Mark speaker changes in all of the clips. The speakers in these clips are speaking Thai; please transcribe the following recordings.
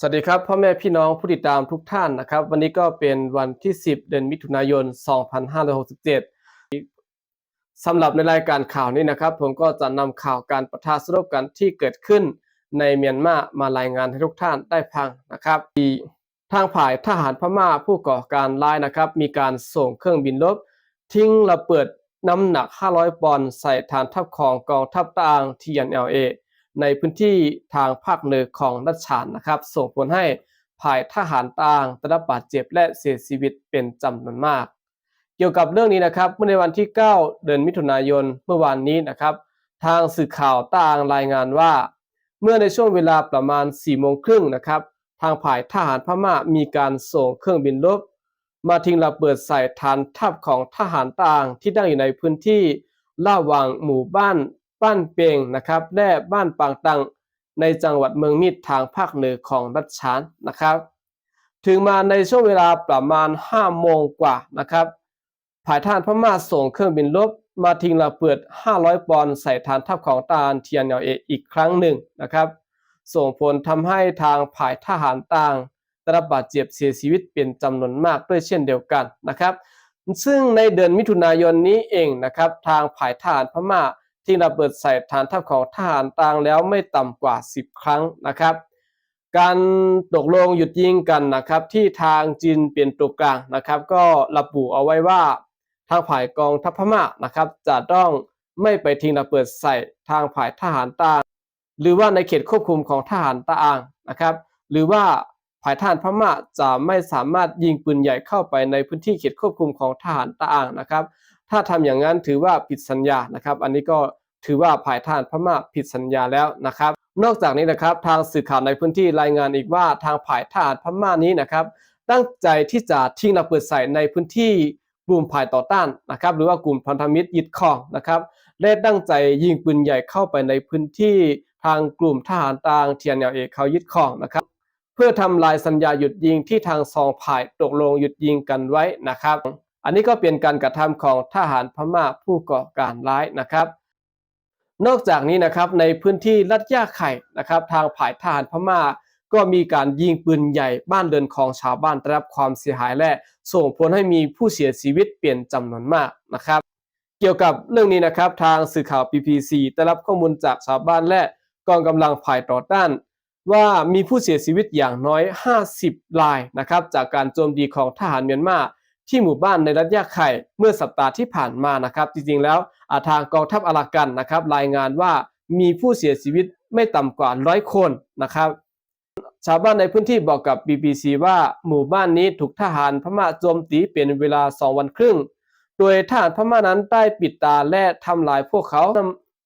Speaker 1: สวัสดีครับพ่อแม่พี่น้องผู้ติดตามทุกท่านนะครับ วันนี้ก็เป็นวันที่ 10 เดือนมิถุนายน 2567สำหรับในรายการข่าวนี้นะครับ ผมก็จะนำข่าวการประทะสรบกันที่เกิดขึ้นในเมียนมามารายงานให้ทุกท่านได้ฟังนะครับที่ทางฝ่ายทหารพม่าผู้ก่อการร้ายนะครับ มีการส่งเครื่องบินรบทิ้งระเบิดน้ำหนัก 500 ปอนด์ใส่ฐานทัพของกองทัพตาง TNLA ในพื้นที่ทางภาคเหนือของรัชฉานนะครับ ส่งผลให้ฝ่ายทหารต่างได้รับบาดเจ็บและเสียชีวิตเป็นจำนวนมาก เกี่ยวกับเรื่องนี้นะครับเมื่อในวันที่ 9 เดือนมิถุนายนเมื่อวานนี้นะครับ ทางสื่อข่าวต่างรายงานว่า เมื่อในช่วงเวลาประมาณ4โมงครึ่งนะครับ ทางฝ่ายทหารพม่ามีการส่งเครื่องบินรบมาทิ้งระเบิดใส่ฐานทัพของทหารต่างที่ตั้งอยู่ในพื้นที่ระหว่างหมู่บ้าน บ้านเปียงนะครับและบ้านปางตังในจังหวัดเมืองมิตรทางภาคเหนือของรัชฉานนะครับ ถึงมาในช่วงเวลาประมาณ 5 โมงกว่านะครับฝ่ายทหารพม่าส่งเครื่องบินรบมาทิ้งระเบิด 500 ปอนด์ใส่ฐานทัพของตาลเทียนเออีกครั้งหนึ่งนะครับ ส่งผลทำให้ทางฝ่ายทหารต่างได้รับบาดเจ็บเสียชีวิตเป็นจำนวนมากด้วยเช่นเดียวกันนะครับ ซึ่งในเดือนมิถุนายนนี้เองนะครับ ทางฝ่ายทหารพม่า ที่ระเบิดใส่ฐานทัพของทหารต่างแล้วไม่ต่ำกว่า 10 ครั้งนะครับ การตกลงหยุดยิงกันนะครับ ที่ทางจีนเปลี่ยนตัวกลางนะครับ ก็ระบุเอาไว้ว่าทางฝ่ายกองทัพพม่านะครับจะต้องไม่ไปทิ้งระเบิดใส่ทางฝ่ายทหารต่าง หรือว่าในเขตควบคุมของทหารต่างนะครับ หรือว่าฝ่ายทหารพม่าจะไม่สามารถยิงปืนใหญ่เข้าไปในพื้นที่เขตควบคุมของทหารต่างนะครับ ถ้าทำอย่างนั้นถือว่าผิดสัญญานะครับ อันนี้ก็ถือว่าฝ่ายทหารพม่าผิดสัญญาแล้วนะครับ นอกจากนี้นะครับทางสื่อข่าวในพื้นที่รายงานอีกว่าทางฝ่ายทหารพม่านี้นะครับ ตั้งใจที่จะทิ้งระเบิดใส่ในพื้นที่กลุ่มฝ่ายต่อต้านนะครับ หรือว่ากลุ่มพันธมิตรยึดครองนะครับและตั้งใจยิงปืนใหญ่เข้าไปในพื้นที่ทางกลุ่มทหารต่างเทียนเอเขายึดครองนะครับ เพื่อทำลายสัญญาหยุดยิงที่ทางสองฝ่ายตกลงหยุดยิงกันไว้นะครับ อันนี้ก็เป็นการกระทำของทหารพม่าผู้ก่อการร้ายนะครับ นอกจากนี้นะครับในพื้นที่ลัดย่าไข่นะครับ ทางฝ่ายทหารพม่า ก็มีการยิงปืนใหญ่บ้านเรือนของชาวบ้านได้รับความเสียหายและ ส่งผลให้มีผู้เสียชีวิตเปลี่ยนจำนวนมากนะครับเกี่ยวกับเรื่องนี้นะครับทางสื่อข่าว PPC ได้รับข้อมูลจากชาวบ้านและกองกำลังฝ่ายต่อต้าน ว่ามีผู้เสียชีวิตอย่างน้อย 50รายนะครับจากการโจมตีของทหารเมียนมา ที่หมู่บ้านในรัฐยาไข่เมื่อสัปดาห์ที่ผ่านมานะครับ จริงๆแล้วทางกองทัพอารากันนะครับ รายงานว่ามีผู้เสียชีวิตไม่ต่ำกว่าร้อยคนนะครับชาวบ้านในพื้นที่บอกกับ BBC ว่าหมู่บ้านนี้ถูกทหารพม่าโจมตีเป็นเวลา 2 วันครึ่ง โดยทหารพม่านั้นได้ปิดตาและทำลายพวกเขา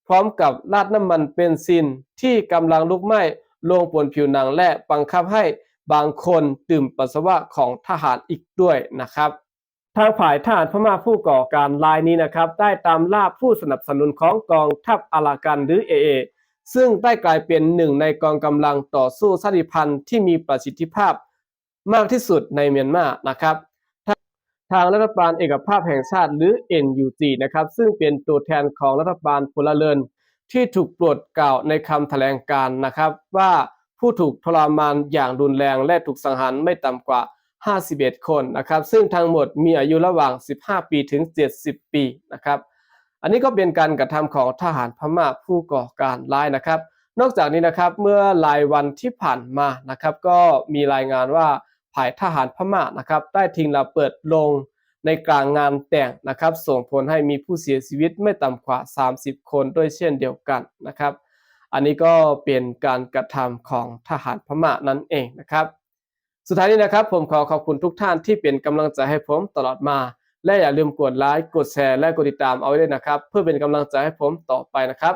Speaker 1: พร้อมกับราดน้ำมันเบนซินที่กำลังลุกไหม้ลงบนผิวหนังและบังคับให้บางคนดื่มปัสสาวะของทหารอีกด้วยนะครับ ทางฝ่ายทหารพม่าผู้ก่อการรายนี้นะครับ ได้ตามล่าผู้สนับสนุนของกองทัพอารากันหรือ AA ซึ่งได้กลายเป็นหนึ่งในกองกำลังต่อสู้ชาติพันธ์ที่มีประสิทธิภาพมากที่สุดในเมียนมานะครับ ทางรัฐบาลเอกภาพแห่งชาติหรือ NUG นะครับ ซึ่งเป็นตัวแทนของรัฐบาลพลเรือนที่ถูกปรดกล่าวในคำแถลงการ์นะครับ ว่าผู้ถูกทรมานอย่างรุนแรงและถูกสังหารไม่ต่ำกว่า 51 คนนะครับ ซึ่งทั้งหมดมีอายุระหว่าง 15 ปีถึง 70 ปีนะครับ อันนี้ก็เป็นการกระทำของทหารพม่าผู้ก่อการร้ายนะครับ นอกจากนี้นะครับเมื่อรายวันที่ผ่านมานะครับ ก็มีรายงานว่าฝ่ายทหารพม่านะครับได้ทิ้งระเบิดลงในกลางงานแต่งนะครับ ส่งผลให้มีผู้เสียชีวิตไม่ต่ำกว่า 30 คนด้วยเช่นเดียวกันนะครับ อันนี้ก็เป็นการกระทำของทหารพม่านั่นเองนะครับ สุดท้ายนี้นะครับ ผมขอขอบคุณทุกท่านที่เป็นกำลังใจให้ผมตลอดมา และอย่าลืมกดไลค์กดแชร์และกดติดตามเอาไว้ด้วยนะครับ เพื่อเป็นกำลังใจให้ผมต่อไปนะครับ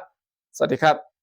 Speaker 1: สวัสดีครับ